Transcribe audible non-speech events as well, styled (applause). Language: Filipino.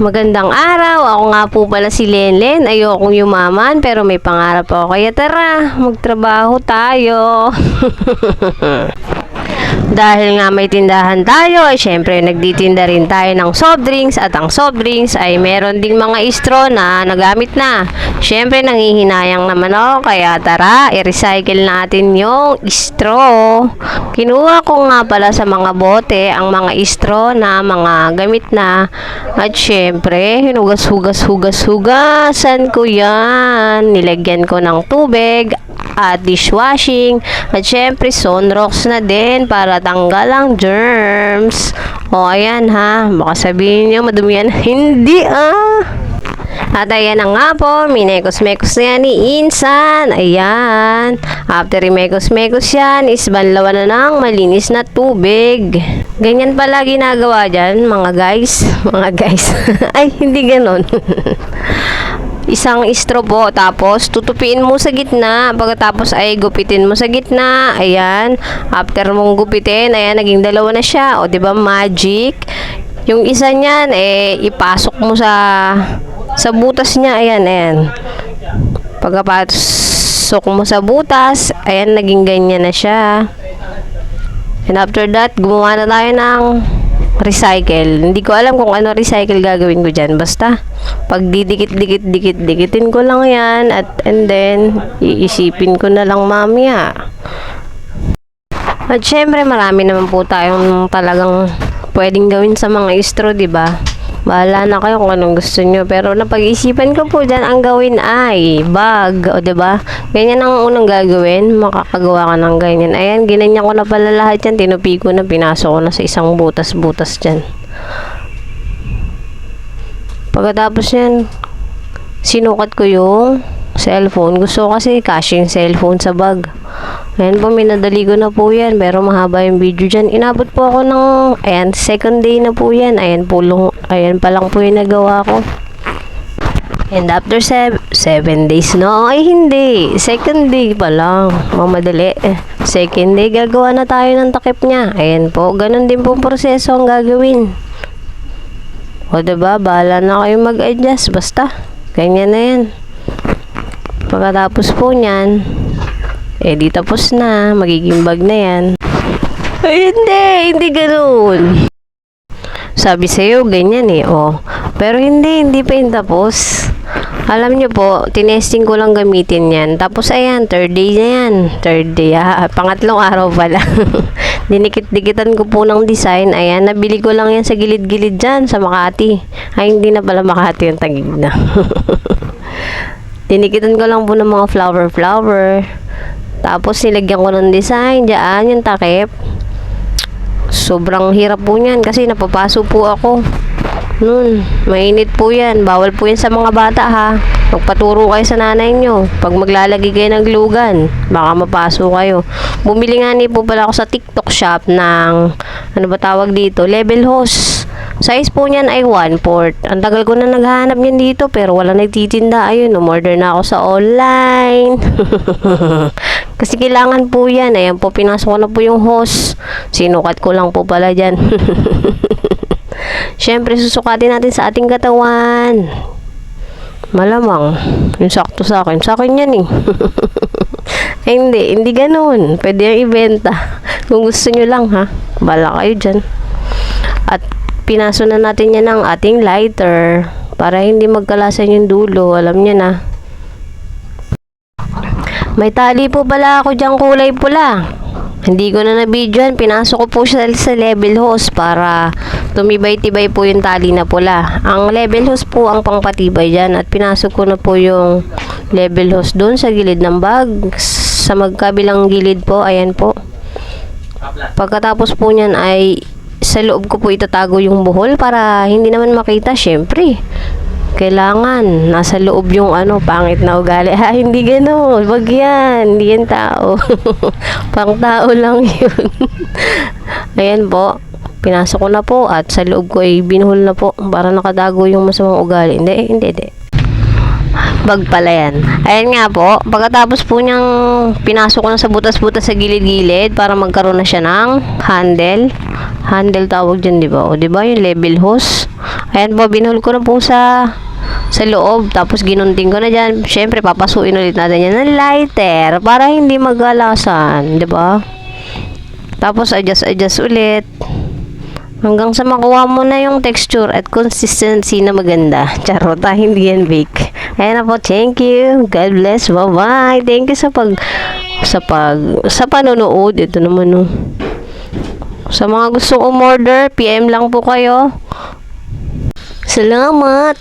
Magandang araw. Ako nga po pala si Lenlen. Ayokong yumaman pero may pangarap ako. Kaya tara, magtrabaho tayo. (laughs) Dahil nga may tindahan tayo, ay syempre nagtitinda rin tayo ng soft drinks at ang soft drinks ay meron ding mga istro na nagamit na. Syempre nanghihinayang naman ako kaya tara, i-recycle natin yung istro. Kinuha ko nga pala sa mga bote ang mga istro na mga gamit na at syempre hinugas-hugas-hugas-hugasan ko yan. Nilagyan ko ng tubig at dishwashing at syempre sunrocks na din para tanggal ang germs o ayan ha baka sabihin nyo madumi yan (laughs) hindi ah at ayan na nga po, minekos-mekos na yan ni Insan. Ayan. After imekos-mekos yan, is banlawan na ng malinis na tubig. Ganyan pala ginagawa dyan, mga guys. (laughs) Mga guys. (laughs) Ay, hindi ganon. Isang po tapos tutupiin mo sa gitna pagkatapos ay gupitin mo sa gitna ayan. After mong gupitin ayan naging dalawa na siya. O di ba magic? Yung isa niyan eh ipasok mo sa sa butas niya ayan ayan. Pagkapasok mo sa butas ayan naging ganyan na siya. And after that gumawa na tayo ng recycle. Hindi ko alam kung ano recycle gagawin ko dyan. Basta, pag didikit, dikit, dikit, dikitin ko lang yan at and then, iisipin ko na lang mamaya. At syempre, marami naman po tayong talagang pwedeng gawin sa mga istro, ba? Bahala na kayo kung anong gusto nyo. Pero napag-isipan ko po dyan, ang gawin ay bag. O, ba Ganyan ang unang gagawin. Makakagawa ka ng ganyan. Ayan, ginanyan ko na pala lahat yan. Tinupi ko na, pinasok ko na sa isang butas-butas dyan. Pagkatapos yan, sinukat ko yung cellphone. Gusto ko kasi cashing cellphone sa bag. Ayan po, minadali ko na po yan. Pero mahaba yung video dyan. Inabot po ako ng, ayan, second day na po yan. Ayan po, ayan pa lang po yung nagawa ko. And after sev- seven days, no? Ay, hindi. Second day pa lang. Mamadali. Second day, gagawa na tayo ng takip niya. Ayan po, ganun din po proseso ang gagawin. O, diba? Bahala na kayo mag-adjust. Basta. Ganyan na yan. Pagkatapos po niyan, eh, di tapos na. Magiging bag na yan. Ay, hindi. Hindi ganun. Sabi sa'yo, ganyan eh. Oh. Pero hindi, hindi pa yun tapos. Alam nyo po, tinesting ko lang gamitin yan. Tapos ayan, third day na yan. Third day, ah, pangatlong araw pala. (laughs) Dinikit-dikitan ko po ng design. Ayan, nabili ko lang yan sa gilid-gilid dyan, sa Makati. Ay, hindi na pala Makati yung tagig na. (laughs) Dinikitan ko lang po ng mga flower-flower. Tapos nilagyan ko ng design. Diyan, yung takip. Sobrang hirap po niyan kasi napapaso po ako. Nun, mainit po yan. Bawal po yan sa mga bata ha. Magpaturo kayo sa nanay nyo. Pag maglalagay kayo ng glugan, baka mapaso kayo. Bumili nga ni po pala ako sa TikTok shop ng, ano ba tawag dito, level hose. Size po niyan ay 1 port. Ang tagal ko na naghahanap niyan dito pero wala nagtitinda. Ayun, umorder na ako sa online. (laughs) Kasi kailangan po yan. Ayan po, pinasok ko na po yung hose. Sinukat ko lang po pala dyan. (laughs) Siyempre, susukatin natin sa ating katawan. Malamang. Yung sakto sa akin. Sa akin yan eh. (laughs) Ay, hindi. Hindi ganun. Pwede yung ibenta. Kung gusto nyo lang ha. Bala kayo dyan. At pinaso na natin yan ng ating lighter. Para hindi magkalasan yung dulo. Alam niya na. May tali po pala ako dyan kulay pula. Hindi ko na na-videoan. Pinasok ko po siya sa level hose para tumibay-tibay po yung tali na pula. Ang level hose po ang pangpatibay dyan. At pinasok ko na po yung level hose doon sa gilid ng bag. Sa magkabilang gilid po. Ayan po. Pagkatapos po niyan ay sa loob ko po itatago yung buhol para hindi naman makita. Syempre, kailangan nasa loob yung ano, pangit na ugali. Ha, (laughs) hindi gano'n. Wag yan. Hindi yan tao. (laughs) Pang tao lang yun. (laughs) Ayan po. Pinasok ko na po at sa loob ko ay binuhol na po para nakadago yung masamang ugali. Hindi, hindi, hindi. Bag pala yan. Ayan nga po, pagkatapos po niyang pinasok ko na sa butas-butas sa gilid-gilid para magkaroon na siya ng handle. Handle tawag dyan, di ba? O, di ba yung level hose? Ayan po, binhol ko na po sa sa loob. Tapos ginunting ko na dyan. Siyempre, papasuin ulit natin yan ng lighter para hindi magalasan. di ba? Tapos, adjust-adjust ulit. Hanggang sa makuha mo na yung texture at consistency na maganda. (laughs) Charot, ah, hindi yan bake. Ayan na po, thank you. God bless. Bye-bye. Thank you sa pag sa pag sa panonood. Ito naman oh. Sa mga gustong umorder, PM lang po kayo. Salamat.